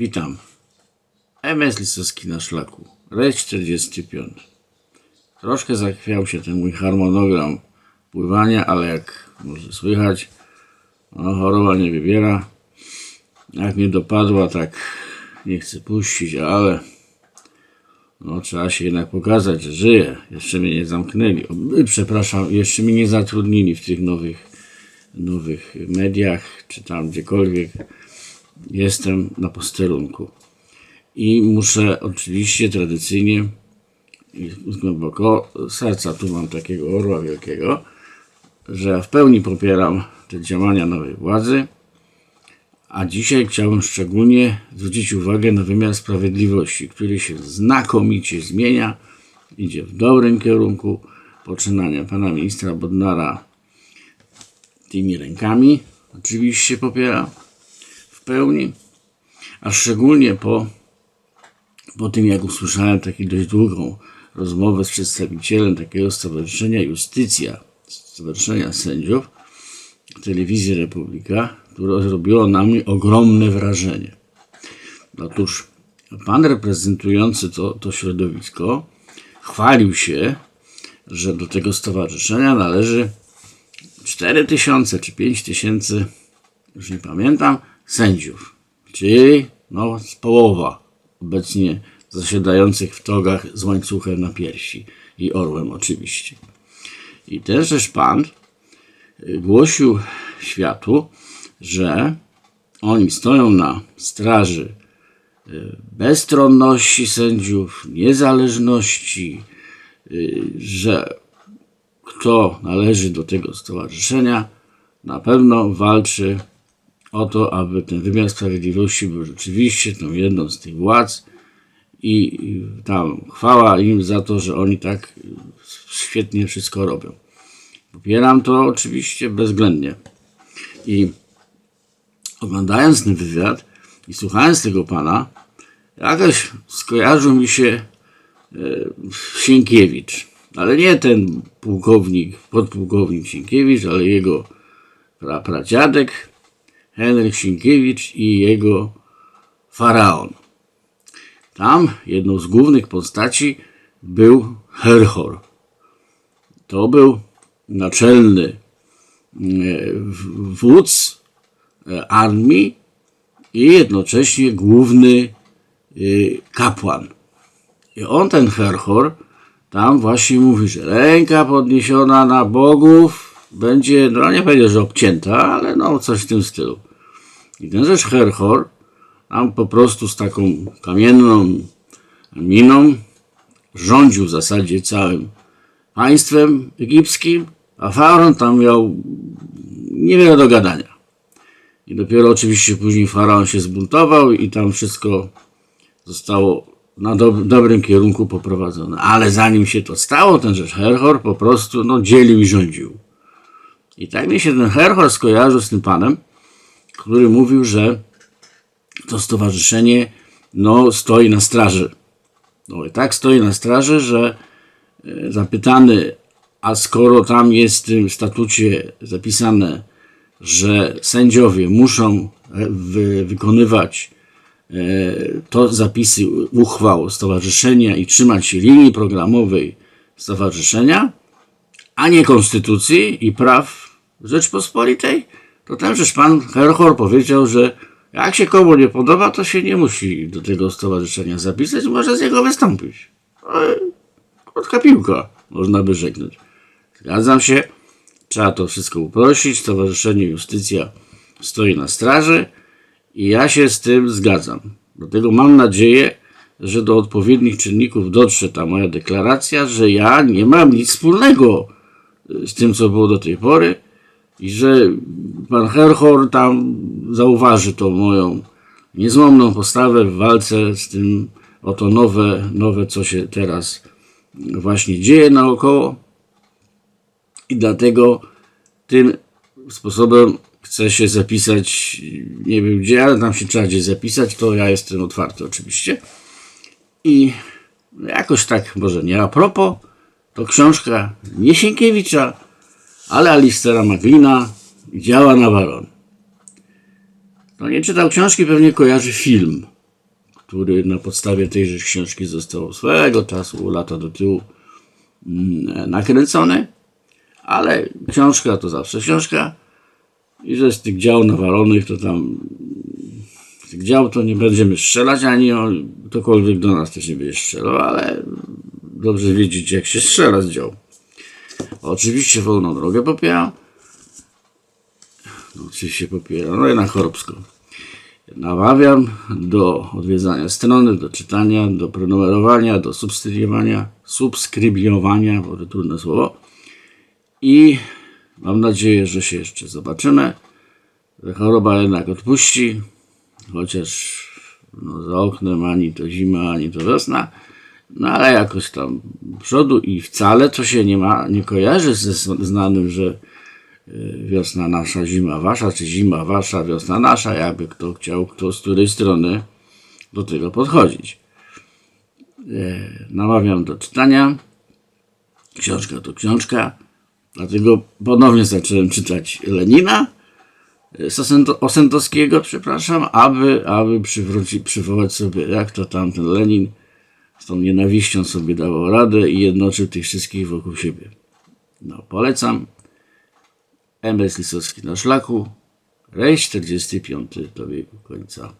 Witam. MS Lisowski na szlaku. Rejs 45. Troszkę zachwiał się ten mój harmonogram pływania, ale jak może słychać, no, choroba nie wybiera. Jak mnie dopadła, tak nie chcę puścić, ale no, trzeba się jednak pokazać, że żyję. Jeszcze mnie nie zamknęli. Y, Przepraszam, jeszcze mnie nie zatrudnili w tych nowych, nowych mediach, czy tam gdziekolwiek. Jestem na posterunku. I muszę oczywiście tradycyjnie z głęboko serca tu mam takiego orła wielkiego, że w pełni popieram te działania nowej władzy, a dzisiaj chciałbym szczególnie zwrócić uwagę na wymiar sprawiedliwości, który się znakomicie zmienia, idzie w dobrym kierunku. Poczynania pana ministra Bodnara tymi rękami oczywiście popieram pełni, a szczególnie po, po tym, jak usłyszałem taką dość długą rozmowę z przedstawicielem takiego stowarzyszenia Justycja, Stowarzyszenia Sędziów, telewizji Republika, które zrobiło na mnie ogromne wrażenie. Otóż pan reprezentujący to, to środowisko chwalił się, że do tego stowarzyszenia należy 4 tysiące czy 5 tysięcy, już nie pamiętam, sędziów. Czyli no, z połowa obecnie zasiadających w togach z łańcuchem na piersi i orłem oczywiście. I tenżeż pan y, głosił światu, że oni stoją na straży y, bezstronności sędziów, niezależności, y, że kto należy do tego stowarzyszenia, na pewno walczy o to, aby ten wymiar sprawiedliwości był rzeczywiście tą jedną z tych władz i tam chwała im za to, że oni tak świetnie wszystko robią. Popieram to oczywiście bezwzględnie. I oglądając ten wywiad i słuchając tego pana, jakoś skojarzył mi się e, Sienkiewicz. Ale nie ten pułkownik, podpułkownik Sienkiewicz, ale jego pra, pradziadek Henryk Sienkiewicz i jego faraon. Tam jedną z głównych postaci był Herhor. To był naczelny e, wódz e, armii i jednocześnie główny e, kapłan. I on, ten Herhor, tam właśnie mówi, że ręka podniesiona na bogów będzie, no nie powiedział, że obcięta, ale no coś w tym stylu. I ten rzecz Herhor tam po prostu z taką kamienną miną rządził w zasadzie całym państwem egipskim, a faraon tam miał niewiele do gadania. I dopiero oczywiście później faraon się zbuntował i tam wszystko zostało na dob- dobrym kierunku poprowadzone. Ale zanim się to stało, ten rzecz Herhor po prostu no, dzielił i rządził. I tak mi się ten Herhor skojarzył z tym panem, który mówił, że to stowarzyszenie no, stoi na straży. No i tak stoi na straży, że e, zapytany, a skoro tam jest w tym statucie zapisane, że sędziowie muszą e, wy, wykonywać e, to zapisy uchwał stowarzyszenia i trzymać się linii programowej stowarzyszenia, a nie konstytucji i praw Rzeczpospolitej, to tenżeż pan Herhor powiedział, że jak się komu nie podoba, to się nie musi do tego stowarzyszenia zapisać, może z niego wystąpić. Ale Krótka piłka, można by rzeknąć. Zgadzam się, trzeba to wszystko uprościć. Stowarzyszenie Justycja stoi na straży i ja się z tym zgadzam. Dlatego mam nadzieję, że do odpowiednich czynników dotrze ta moja deklaracja, że ja nie mam nic wspólnego z tym, co było do tej pory i że pan Herhor tam zauważy tą moją niezłomną postawę w walce z tym oto nowe, nowe co się teraz właśnie dzieje naokoło i dlatego tym sposobem chcę się zapisać, nie wiem gdzie, ale tam się trzeba gdzieś zapisać, to ja jestem otwarty oczywiście. I jakoś tak, może nie a propos, to książka nie Sienkiewicza, ale Alistera Maglina działa na balon. Kto nie czytał książki, pewnie kojarzy film który na podstawie tejże książki został swego czasu, lata do tyłu, mm, nakręcony. Ale książka to zawsze książka. I że z tych dział nawalonych to tam z tych dział to nie będziemy strzelać, ani ktokolwiek do nas też nie będzie strzelał, ale dobrze wiedzieć jak się strzela z dział. Oczywiście wolną drogę popieram. No, oczywiście popieram, no i na choropsko. Namawiam do odwiedzania strony, do czytania, do prenumerowania, do subskrybiowania, subskrybiowania, bo to trudne słowo. I mam nadzieję, że się jeszcze zobaczymy. Choroba jednak odpuści, chociaż no, za oknem ani to zima, ani to wiosna. No ale jakoś tam przodu i wcale to się nie ma, nie kojarzy ze znanym, że y, wiosna nasza, zima wasza, czy zima wasza, wiosna nasza, jakby kto chciał, kto z której strony do tego podchodzić. E, Namawiam do czytania. Książka to książka. Dlatego ponownie zacząłem czytać Lenina Sosento- Osentowskiego, przepraszam, aby, aby przywróci, przywołać sobie, jak to tamten Lenin z tą nienawiścią sobie dawał radę i jednoczył tych wszystkich wokół siebie. No, polecam. MS Lisowski na szlaku. Rejs 45 do wieku końca.